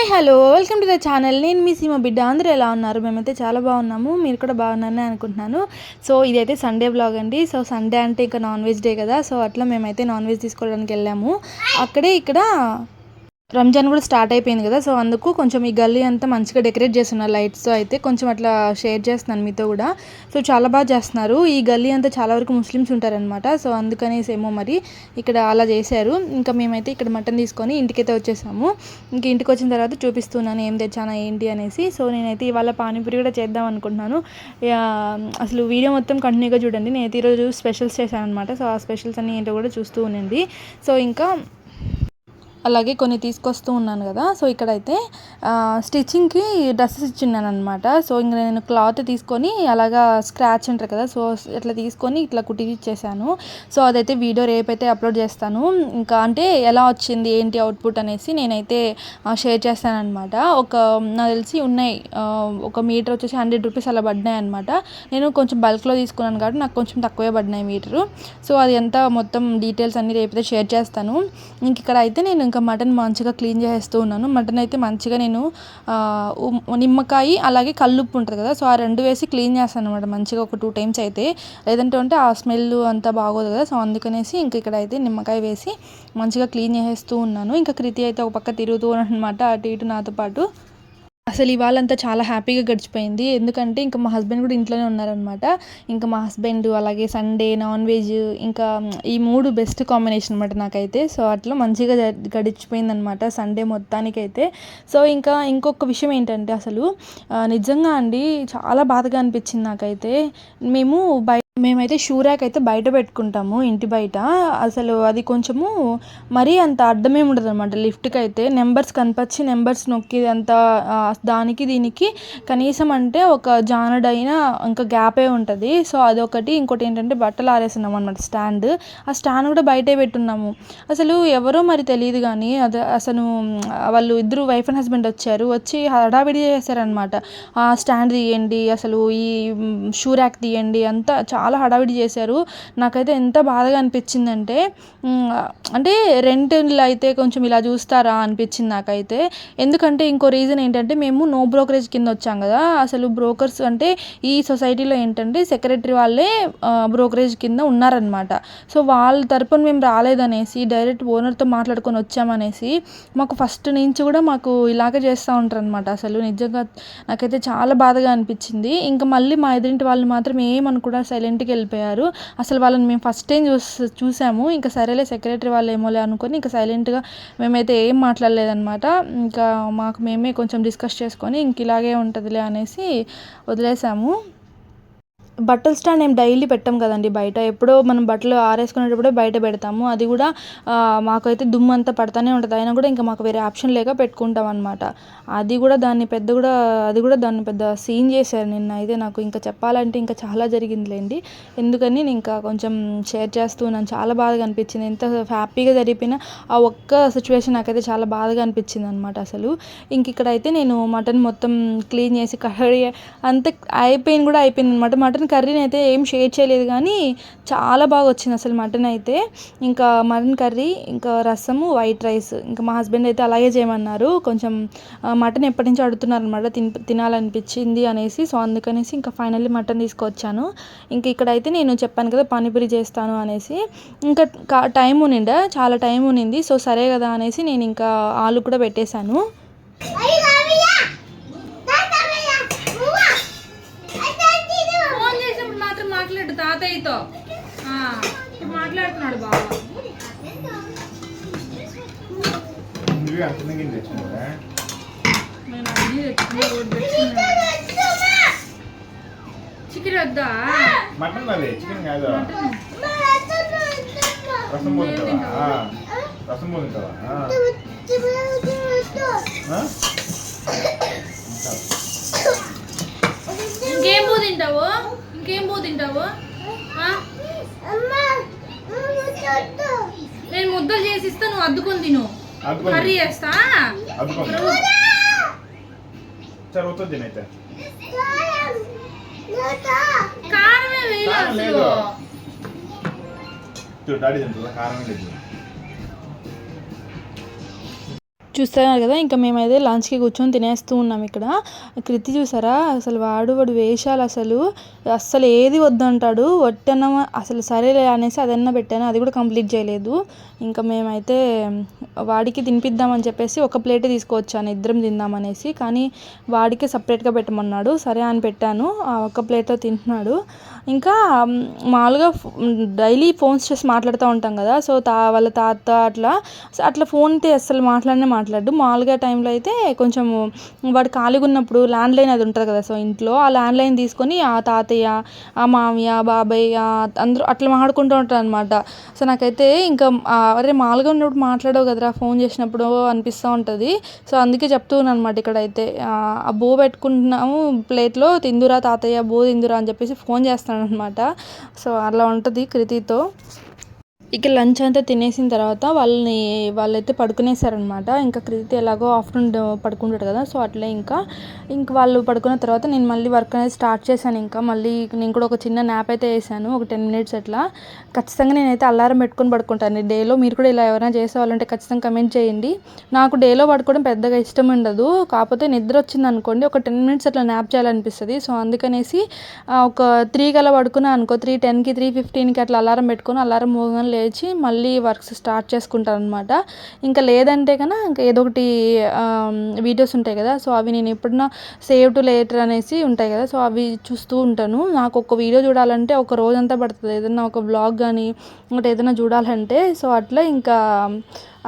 Hi hello. Welcome to the channel. నేను మీ సీమ బిడ్డ. అందరూ ఎలా ఉన్నారు? మేమైతే చాలా బాగున్నాము. మీరు కూడా బాగున్నారని అనుకుంటున్నాను. సో ఇదైతే సండే బ్లాగ్ అండి. సో సండే అంటే ఇంకా నాన్ వెజ్ డే కదా. సో అట్లా మేమైతే నాన్ వెజ్ తీసుకోవడానికి వెళ్ళాము. అక్కడే ఇక్కడ రంజాన్ కూడా స్టార్ట్ అయిపోయింది కదా సో అందుకు కొంచెం ఈ గల్లీ అంతా మంచిగా డెకరేట్ చేస్తున్నారు లైట్స్ అయితే కొంచెం అట్లా షేర్ చేస్తున్నాను మీతో కూడా. సో చాలా బాగా చేస్తున్నారు. ఈ గల్లీ అంతా చాలా వరకు ముస్లిమ్స్ ఉంటారనమాట సో అందుకనేసి ఏమో మరి ఇక్కడ అలా చేశారు. ఇంకా మేమైతే ఇక్కడ మటన్ తీసుకొని ఇంటికైతే వచ్చేసాము. ఇంక ఇంటికి వచ్చిన తర్వాత చూపిస్తున్నాను ఏం తెచ్చానా ఏంటి అనేసి. సో నేనైతే ఇవాళ పానీపూరి కూడా చేద్దాం అనుకుంటున్నాను. అసలు వీడియో మొత్తం కంటిన్యూగా చూడండి. నేనైతే ఈరోజు స్పెషల్స్ చేశాను అనమాట సో ఆ స్పెషల్స్ అన్ని ఏంటో కూడా చూస్తూ ఉండండి. సో ఇంకా అలాగే కొన్ని తీసుకొస్తూ ఉన్నాను కదా. సో ఇక్కడైతే స్టిచ్చింగ్కి డ్రెస్సెస్ ఇచ్చిన్నాను అనమాట సో ఇంక నేను క్లాత్ తీసుకొని అలాగా స్క్రాచ్ అంటారు కదా. సో ఇట్లా తీసుకొని ఇట్లా కుట్టిచ్చేసాను సో అదైతే వీడియో రేపైతే అప్లోడ్ చేస్తాను. ఇంకా అంటే ఎలా వచ్చింది ఏంటి అవుట్పుట్ అనేసి నేనైతే షేర్ చేస్తానమాట ఒక నాకు తెలిసి ఉన్నాయి ఒక మీటర్ వచ్చేసి హండ్రెడ్ రూపీస్ అలా పడినాయి అనమాట నేను కొంచెం బల్క్లో తీసుకున్నాను కాబట్టి నాకు కొంచెం తక్కువే పడినాయి మీటరు. సో అది ఎంత మొత్తం డీటెయిల్స్ అన్ని రేపైతే షేర్ చేస్తాను. ఇంక ఇక్కడ అయితే నేను ఇంకా మటన్ మంచిగా క్లీన్ చేసేస్తూ ఉన్నాను. మటన్ అయితే మంచిగా నేను నిమ్మకాయ అలాగే కల్లుప్పు ఉంటుంది కదా సో ఆ రెండు వేసి క్లీన్ చేస్తాను అనమాట మంచిగా ఒక టూ టైమ్స్ అయితే. లేదంటే ఉంటే ఆ స్మెల్ అంతా బాగోదు కదా సో అందుకనేసి ఇంక ఇక్కడ అయితే నిమ్మకాయ వేసి మంచిగా క్లీన్ చేసేస్తూ ఉన్నాను. ఇంకా కృతి అయితే ఒక పక్క తిరుగుతూ అనమాట అటు ఇటు నాతో పాటు. అసలు ఇవాళంతా చాలా హ్యాపీగా గడిచిపోయింది. ఎందుకంటే ఇంకా మా హస్బెండ్ కూడా ఇంట్లోనే ఉన్నారనమాట ఇంకా మా హస్బెండ్ అలాగే సండే నాన్ వెజ్ ఇంకా ఈ మూడు బెస్ట్ కాంబినేషన్ అనమాట నాకైతే. సో అట్లా మంచిగా జ- గడిచిపోయింది అనమాట సండే మొత్తానికైతే. సో ఇంకా ఇంకొక విషయం ఏంటంటే అసలు నిజంగా అండి చాలా బాధగా అనిపించింది నాకైతే. మేము బయట మేమైతే షూ ర్యాక్ అయితే బయట పెట్టుకుంటాము ఇంటి బయట. అసలు అది కొంచెము మరీ అంత అర్థమే ఉండదు అనమాట లిఫ్ట్కి అయితే నెంబర్స్ కనిపించి నెంబర్స్ నొక్కి అంత దానికి దీనికి కనీసం అంటే ఒక జానడైన ఇంకా గ్యాపే ఉంటుంది. సో అదొకటి. ఇంకోటి ఏంటంటే బట్టలు ఆరేస్తున్నాం అనమాట స్టాండ్. ఆ స్టాండ్ కూడా బయటే పెట్టున్నాము. అసలు ఎవరో మరి తెలియదు కానీ అది అసలు వాళ్ళు ఇద్దరు వైఫ్ అండ్ హస్బెండ్ వచ్చారు. వచ్చి హడావిడి చేశారనమాట ఆ స్టాండ్ తీయండి అసలు ఈ మ్, షూ ర్యాక్ తీయండి అంతా చాలా చాలా హడావిడి చేశారు. నాకైతే ఎంత బాధగా అనిపించిందంటే అంటే రెంట్లు అయితే కొంచెం ఇలా చూస్తారా అనిపించింది నాకైతే. ఎందుకంటే ఇంకో రీజన్ ఏంటంటే మేము నో బ్రోకరేజ్ కింద వచ్చాం కదా. అసలు బ్రోకర్స్ అంటే ఈ సొసైటీలో ఏంటంటే సెక్రటరీ వాళ్ళే బ్రోకరేజ్ కింద ఉన్నారనమాట సో వాళ్ళ తరపున మేము రాలేదనేసి డైరెక్ట్ ఓనర్తో మాట్లాడుకొని వచ్చామనేసి మాకు ఫస్ట్ నుంచి కూడా మాకు ఇలాగే చేస్తూ ఉంటారు అనమాట అసలు నిజంగా నాకైతే చాలా బాధగా అనిపించింది. ఇంకా మళ్ళీ మా ఎదురింటి వాళ్ళు మాత్రం ఏమనుకుండా ఇంటికి వెళ్ళిపోయారు. అసలు వాళ్ళని మేము ఫస్ట్ టైం చూసి చూసాము. ఇంకా సరేలే సెక్రటరీ వాళ్ళు ఏమోలే అనుకొని ఇంకా సైలెంట్గా మేమైతే ఏం మాట్లాడలేదన్నమాట. ఇంకా మాకు మేమే కొంచెం డిస్కస్ చేసుకొని ఇంక ఇలాగే ఉంటుందిలే అనేసి వదిలేసాము. బట్టల స్టాండ్ ఏం డైలీ పెట్టాం కదండి బయట. ఎప్పుడో మనం బట్టలు ఆరేసుకునేటప్పుడే బయట పెడతాము. అది కూడా మాకైతే దుమ్ము అంతా పడతానే ఉంటుంది. అయినా కూడా ఇంకా మాకు వేరే ఆప్షన్ లేక పెట్టుకుంటాం అనమాట అది కూడా దాన్ని పెద్ద కూడా అది కూడా దాన్ని పెద్ద సీన్ చేశారు నిన్న. అయితే నాకు ఇంకా చెప్పాలంటే ఇంకా చాలా జరిగిందిలేండి. ఎందుకని నేను ఇంకా కొంచెం షేర్ చేస్తున్నాను చాలా బాధగా అనిపించింది. ఎంత హ్యాపీగా జరిపినా ఆ ఒక్క సిచ్యువేషన్ నాకైతే చాలా బాధగా అనిపించింది అనమాట అసలు. ఇంక ఇక్కడైతే నేను మటన్ మొత్తం క్లీన్ చేసి కర్రీ అంత అయిపోయింది కూడా అయిపోయింది అనమాట మటన్ కర్రీని అయితే ఏం షేర్ చేయలేదు కానీ చాలా బాగా వచ్చింది అసలు మటన్ అయితే. ఇంకా మటన్ కర్రీ ఇంకా రసము వైట్ రైస్. ఇంకా మా హస్బెండ్ అయితే అలాగే చేయమన్నారు. కొంచెం మటన్ ఎప్పటి నుంచి అడుగుతున్నారనమాట తిన్ తినాలనిపించింది అనేసి. సో అందుకనేసి ఇంకా ఫైనల్లీ మటన్ తీసుకొచ్చాను. ఇంకా ఇక్కడైతే నేను చెప్పాను కదా పానీపూరి చేస్తాను అనేసి. ఇంకా కా- టైం ఉనిండా చాలా టైం ఉనింది. సో సరే కదా అనేసి నేను ఇంకా ఆలు కూడా పెట్టేశాను. తాతయ్యతో. ఇప్పుడు మాట్లాడుతున్నాడు బాబా. చికెన్ వద్దా? మటన్ అదే చికెన్ కాదు. మటన్. రసం పోతుంటావా రసం పోతుంటావా? ఇంకేం పూ తింటావు? ఇంకేం పూ తింటావు? నేను ముద్దలు చేసి ఇస్తా నువ్వు అద్దుకొని తిను. కర్రీ చేస్తా? కారమే వేయలేదు కారం అసలు. లేదు. చూడు డాడీ తింటుందా? కారం లేదు. చూస్తున్నారు కదా ఇంకా మేమైతే లంచ్కి కూర్చొని తినేస్తూ ఉన్నాం ఇక్కడ. కృతి చూసారా? అసలు వాడు వాడు వేషాలు అసలు అస్సలు ఏది వద్దంటాడు? వట్టన అసలు సరేలే అనేసి అదన్నా పెట్టాను అది కూడా కంప్లీట్ చేయలేదు. ఇంకా మేమైతే వాడికి తినిపిద్దామని చెప్పేసి ఒక ప్లేటే తీసుకువచ్చాను ఇద్దరం తిందామనేసి కానీ వాడికి సపరేట్గా పెట్టమన్నాడు. సరే అని పెట్టాను ఆ ఒక్క ప్లేట్లో తింటున్నాడు. ఇంకా మామూలుగా డైలీ ఫోన్స్ చేసి మాట్లాడుతూ ఉంటాం కదా సో తా వాళ్ళ తాత అట్లా అట్లా ఫోన్తో అస్సలు మాట్లాడనే మాట్లాడు మామూలుగా టైంలో అయితే కొంచెం వాడు ఖాళీగా ఉన్నప్పుడు ల్యాండ్ లైన్ అది ఉంటుంది కదా సో ఇంట్లో ఆ ల్యాండ్ లైన్ తీసుకొని ఆ తాతయ్య ఆ మామయ్య బాబాయ్ అందరూ అట్లా మాట్లాడుకుంటూ ఉంటారు అనమాట సో నాకైతే ఇంకా అరే మామూలుగా ఉన్నప్పుడు మాట్లాడవు కదరా ఫోన్ చేసినప్పుడు అనిపిస్తూ ఉంటుంది. సో అందుకే చెప్తున్నాను అనమాట ఇక్కడైతే. ఆ, ఆ బో పెట్టుకుంటున్నాము ప్లేట్లో తిందురా తాతయ్య బో తిందురా అని చెప్పేసి ఫోన్ చేస్తాను అనమాట సో అలా ఉంటుంది కృతితో. ఇక లంచ్ అంతా తినేసిన తర్వాత వాళ్ళని వాళ్ళైతే పడుకునేసారనమాట. ఇంకా కృతి ఎలాగో ఆఫ్టర్నూన్ పడుకుంటాడు కదా సో అట్లే ఇంకా. ఇంక వాళ్ళు పడుకున్న తర్వాత నేను మళ్ళీ వర్క్ అనేది స్టార్ట్ చేశాను ఇంకా. మళ్ళీ నేను కూడా ఒక చిన్న నాప్ అయితే వేసాను ఒక టెన్ మినిట్స్ అట్లా. ఖచ్చితంగా నేనైతే అలారం పెట్టుకొని పడుకుంటాను. డేలో మీరు కూడా ఇలా ఎవరైనా చేసేవాళ్ళంటే ఖచ్చితంగా కమెంట్ చేయండి. నాకు డేలో పడుకోవడం పెద్దగా ఇష్టం ఉండదు. కాకపోతే నిద్ర వచ్చింది అనుకోండి ఒక టెన్ మినిట్స్ అట్లా నాప్ చేయాలనిపిస్తుంది. సో అందుకనేసి ఒక త్రీ కల్లా పడుకున్నా అనుకో త్రీ టెన్కి త్రీ ఫిఫ్టీన్కి అట్లా అలారం పెట్టుకొని అలారం మోగానే లేచి మళ్ళీ వర్క్స్ స్టార్ట్ చేసుకుంటాను అనమాట ఇంకా లేదంటే కన్నా ఇంకా ఏదో ఒకటి వీడియోస్ ఉంటాయి కదా సో అవి నేను ఎప్పుడన్నా సేవ్ టు లేటర్ అనేసి ఉంటాయి కదా సో అవి చూస్తూ ఉంటాను. నాకు ఒక వీడియో చూడాలంటే ఒక రోజంతా పడుతుంది. ఏదైనా ఒక బ్లాగ్ కానీ ఇంకోటి ఏదైనా చూడాలంటే సో అట్లా ఇంకా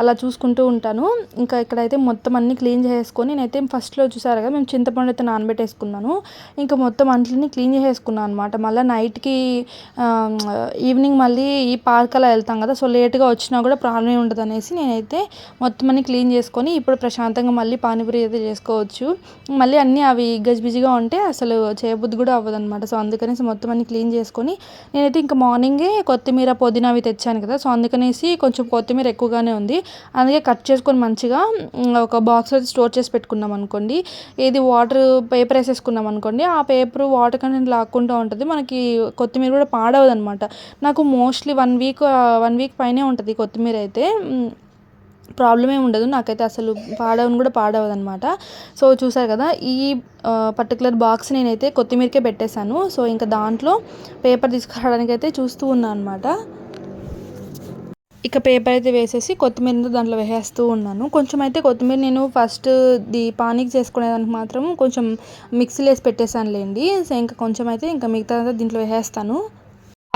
అలా చూసుకుంటూ ఉంటాను. ఇంకా ఇక్కడైతే మొత్తం అన్ని క్లీన్ చేసుకొని నేనైతే ఫస్ట్లో చూసారు కదా మేము చింతపండు అయితే నానబెట్టేసుకున్నాను. ఇంకా మొత్తం అంట్లని క్లీన్ చేసేసుకున్నాను అనమాట మళ్ళీ నైట్కి ఈవినింగ్ మళ్ళీ ఈ పార్క్ అలా వెళ్తాం కదా సో లేట్గా వచ్చినా కూడా ప్రాబ్లం ఉండదు అనేసి నేనైతే మొత్తం అన్ని క్లీన్ చేసుకొని ఇప్పుడు ప్రశాంతంగా మళ్ళీ పానీపూరి అయితే చేసుకోవచ్చు. మళ్ళీ అన్నీ అవి గజిబిజిగా ఉంటే అసలు చేయబుద్ధి కూడా అవ్వదు అనమాట సో అందుకనేసి మొత్తం అన్ని క్లీన్ చేసుకొని నేనైతే ఇంకా మార్నింగే కొత్తిమీర పుదీనా అవి తెచ్చాను కదా సో అందుకనేసి కొంచెం కొత్తిమీర ఎక్కువగానే ఉంది. అందుకే కట్ చేసుకొని మంచిగా ఒక ఒక బాక్స్లో స్టోర్ చేసి పెట్టుకున్నాం అనుకోండి. ఏది వాటర్ పేపర్ వేసేసుకున్నాం అనుకోండి. ఆ పేపర్ వాటర్ కంటెంట్ లాక్కుంటూ ఉంటుంది. మనకి కొత్తిమీర కూడా పాడవదు అనమాట నాకు mostly one week one week పైనే ఉంటుంది కొత్తిమీర అయితే. మ్, ప్రాబ్లం ఏమి ఉండదు. నాకైతే అసలు పాడవని కూడా పాడవదు అనమాట సో చూసారు కదా ఈ పర్టికులర్ బాక్స్ నేనైతే కొత్తిమీరకే పెట్టేశాను. సో ఇంకా దాంట్లో పేపర్ తీసుకురావడానికి అయితే చూస్తూ ఉన్నాను అనమాట ఇక పేపర్ అయితే వేసేసి కొత్తిమీర దాంట్లో వేసేస్తూ ఉన్నాను. కొంచెం అయితే కొత్తిమీర నేను ఫస్ట్ ది పానీకి చేసుకునేదానికి మాత్రం కొంచెం మిక్సీలో వేసి పెట్టేశానులేండి. సో ఇంకా కొంచెం అయితే ఇంకా మిగతా దీంట్లో వేసేస్తాను.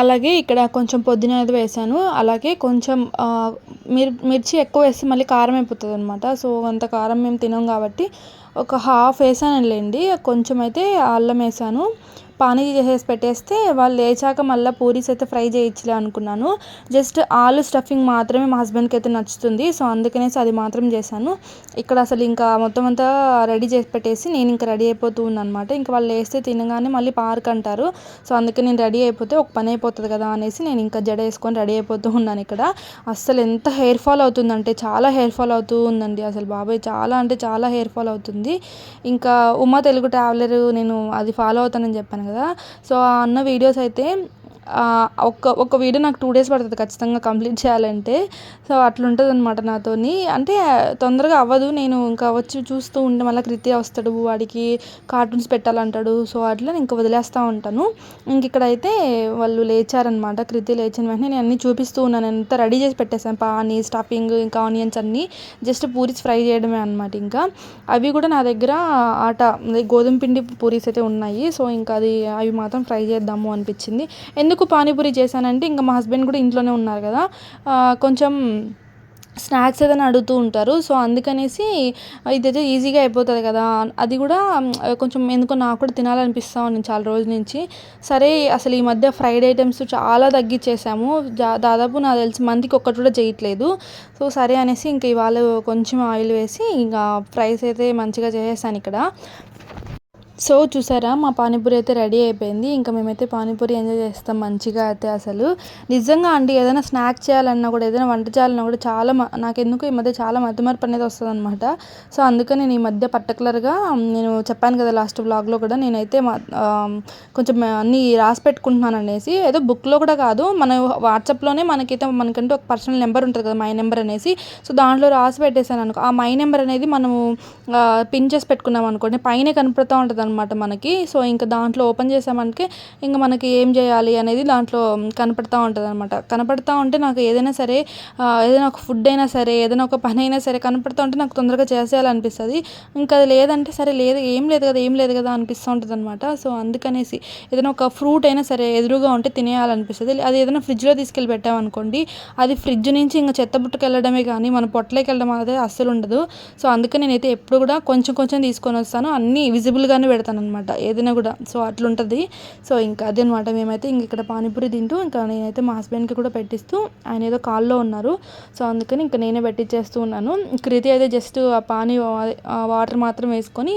అలాగే ఇక్కడ కొంచెం పొద్దున అయితే వేసాను. అలాగే కొంచెం మిర్ మిర్చి ఎక్కువ వేస్తే మళ్ళీ కారం అయిపోతుంది అనమాట సో అంత కారం మేము తినం కాబట్టి ఒక హాఫ్ వేసానులేండి. కొంచెం అయితే అల్లం వేసాను. పానీ చేసేసి పెట్టేస్తే వాళ్ళు లేచాక మళ్ళీ పూరీస్ అయితే ఫ్రై చేయించలే అనుకున్నాను. జస్ట్ ఆలు స్టఫింగ్ మాత్రమే మా హస్బెండ్కి అయితే నచ్చుతుంది. సో అందుకనేసి అది మాత్రం చేశాను. ఇక్కడ అసలు ఇంకా మొత్తం అంతా రెడీ చేసి పెట్టేసి నేను ఇంకా రెడీ అయిపోతూ ఉన్నాను అనమాట ఇంకా వాళ్ళు వేస్తే తినగానే మళ్ళీ పార్క్ అంటారు. సో అందుకే నేను రెడీ అయిపోతే ఒక పని అయిపోతుంది కదా అనేసి నేను ఇంకా జడ వేసుకొని రెడీ అయిపోతూ ఉన్నాను ఇక్కడ. అస్సలు ఎంత హెయిర్ ఫాల్ అవుతుందంటే చాలా హెయిర్ ఫాల్ అవుతూ ఉందండి అసలు బాబాయ్. చాలా అంటే చాలా హెయిర్ ఫాల్ అవుతుంది. ఇంకా ఉమా తెలుగు ట్రావెలర్ నేను అది ఫాలో అవుతానని చెప్పాను కదా. సో ఆ అన్న వీడియోస్ అయితే ఒక ఒక్క ఒక వీడియో నాకు టూ డేస్ పడుతుంది ఖచ్చితంగా కంప్లీట్ చేయాలంటే. సో అట్లుంటుంది అనమాట నాతోని. అంటే తొందరగా అవ్వదు. నేను ఇంకా వచ్చి చూస్తూ ఉంటే మళ్ళీ కృతి వస్తాడు వాడికి కార్టూన్స్ పెట్టాలంటాడు. సో అట్లా నేను ఇంకా వదిలేస్తూ ఉంటాను. ఇంక ఇక్కడైతే వాళ్ళు లేచారనమాట కృతి లేచిన వెంటనే నేను అన్నీ చూపిస్తూ ఉన్నాను. ఎంత రెడీ చేసి పెట్టేశాను. పానీ స్టఫింగ్ ఇంకా ఆనియన్స్ అన్నీ జస్ట్ పూరీస్ ఫ్రై చేయడమే అనమాట ఇంకా. అవి కూడా నా దగ్గర ఆట గోధుమ పిండి పూరీస్ అయితే ఉన్నాయి. సో ఇంకా అది అవి మాత్రం ఫ్రై చేద్దాము అనిపించింది. ఎందుకు పానీపూరి చేశానంటే ఇంకా మా హస్బెండ్ కూడా ఇంట్లోనే ఉన్నారు కదా. కొంచెం స్నాక్స్ ఏదైనా అడుగుతూ ఉంటారు. సో అందుకనేసి ఇదైతే ఈజీగా అయిపోతుంది కదా. అది కూడా కొంచెం ఎందుకో నాకు కూడా తినాలనిపిస్తా ఉంది చాలా రోజుల నుంచి. సరే అసలు ఈ మధ్య ఫ్రైడ్ ఐటమ్స్ చాలా తగ్గించేసాము దాదాపు నాకు తెలిసి మందికి ఒక్కటి కూడా చేయట్లేదు. సో సరే అనేసి ఇంకా ఇవాళ కొంచెం ఆయిల్ వేసి ఇంకా ఫ్రైస్ అయితే మంచిగా చేసేసాను ఇక్కడ. సో చూసారా మా పానీపూరి అయితే రెడీ అయిపోయింది. ఇంకా మేమైతే పానీపూరి ఎంజాయ్ చేస్తాం మంచిగా అయితే అసలు. నిజంగా అండి ఏదైనా స్నాక్ చేయాలన్నా కూడా ఏదైనా వంట చేయాలన్నా కూడా చాలా మ- నాకు ఎందుకు ఈ మధ్య చాలా మతిమరుపు అనేది వస్తుంది అనమాట సో అందుకని నేను ఈ మధ్య పర్టికులర్గా నేను చెప్పాను కదా లాస్ట్ బ్లాగ్లో కూడా నేనైతే కొంచెం అన్నీ రాసి పెట్టుకుంటున్నాను అనేసి ఏదో బుక్లో కూడా కాదు మన వాట్సాప్లోనే మనకైతే మనకంటూ ఒక పర్సనల్ నెంబర్ ఉంటుంది కదా మై నెంబర్ అనేసి. సో దాంట్లో రాసి పెట్టేశాను అనుకో ఆ మై నెంబర్ అనేది మనము పిన్ చేసి పెట్టుకున్నాం అనుకోండి పైన కనపడుతూ ఉంటుంది అనమాట మనకి. సో ఇంకా దాంట్లో ఓపెన్ చేసామంటే ఇంకా మనకి ఏం చేయాలి అనేది దాంట్లో కనపడతా ఉంటుంది అనమాట కనపడతా ఉంటే నాకు ఏదైనా సరే ఏదైనా ఒక ఫుడ్ అయినా సరే ఏదైనా ఒక పని అయినా సరే కనపడతా ఉంటే నాకు తొందరగా చేసేయాలనిపిస్తుంది. ఇంకా అది లేదంటే సరే లేదు ఏం లేదు కదా ఏం లేదు కదా అనిపిస్తూ ఉంటుంది అనమాట సో అందుకనేసి ఏదైనా ఒక ఫ్రూట్ అయినా సరే ఎదురుగా ఉంటే తినేయాలనిపిస్తుంది. అది ఏదైనా ఫ్రిడ్జ్లో తీసుకెళ్ళి పెట్టామనుకోండి అది ఫ్రిడ్జ్ నుంచి ఇంకా చెత్త బుట్టకి వెళ్ళడమే కానీ మన పొట్టలోకి వెళ్ళడం అనేది అస్సలు ఉండదు. సో అందుకే నేనైతే ఎప్పుడు కూడా కొంచెం కొంచెం తీసుకొని వస్తాను అన్నీ విజిబుల్గానే పెడతాను అనమాట ఏదైనా కూడా. సో అట్లుంటుంది. సో ఇంకా అదే అనమాట మేమైతే ఇంక ఇక్కడ పానీపూరి తింటూ ఇంకా నేనైతే మా హస్బెండ్కి కూడా పెట్టిస్తూ ఆయన ఏదో కాల్లో ఉన్నారు. సో అందుకని ఇంకా నేనే పెట్టించేస్తూ ఉన్నాను. కృతి అయితే జస్ట్ ఆ పానీ ఆ వాటర్ మాత్రం వేసుకొని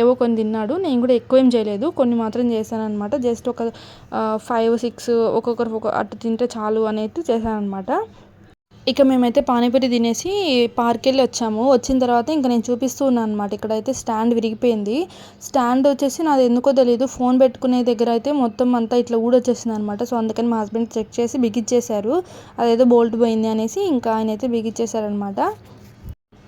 ఏవో కొన్ని తిన్నాడు. నేను కూడా ఎక్కువ ఏం చేయలేదు. కొన్ని మాత్రం చేశాను అనమాట జస్ట్ ఒక ఫైవ్ సిక్స్ ఒక్కొక్కరు ఒక అటు తింటే చాలు అనేది చేశాను అనమాట ఇక మేమైతే పానీపూరి తినేసి పార్క్ వెళ్ళి వచ్చాము. వచ్చిన తర్వాత ఇంకా నేను చూపిస్తూ ఉన్నాను అనమాట ఇక్కడైతే స్టాండ్ విరిగిపోయింది. స్టాండ్ వచ్చేసి నాది ఎందుకో తెలియదు ఫోన్ పెట్టుకునే దగ్గర అయితే మొత్తం అంతా ఇట్లా ఊడొచ్చేసింది అనమాట సో అందుకని మా హస్బెండ్ చెక్ చేసి బిగిచ్చేశారు. అదేదో బోల్ట్ పోయింది అనేసి ఇంకా ఆయన అయితే బిగిచ్చేశారనమాట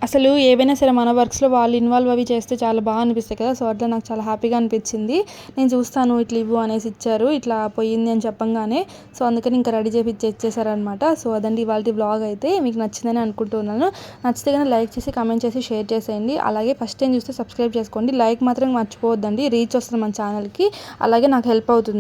అసలు ఏవైనా సరే మన వర్క్స్లో వాళ్ళు ఇన్వాల్వ్ అవి చేస్తే చాలా బాగా అనిపిస్తాయి కదా. సో అట్లా నాకు చాలా హ్యాపీగా అనిపించింది. నేను చూస్తాను ఇట్లా ఇవ్వు అనేసి ఇచ్చారు. ఇట్లా పోయింది అని చెప్పంగానే సో అందుకని ఇంకా రెడీ చేసి ఇచ్చేసారనమాట సో అదండి ఇవాళ బ్లాగ్ అయితే. మీకు నచ్చిందని అనుకుంటున్నాను. నచ్చితే కానీ లైక్ చేసి కామెంట్ చేసి షేర్ చేసేయండి. అలాగే ఫస్ట్ టైం చూస్తే సబ్స్క్రైబ్ చేసుకోండి. లైక్ మాత్రం మర్చిపోవద్దండి. రీచ్ వస్తుంది మన ఛానల్కి అలాగే నాకు హెల్ప్ అవుతుంది.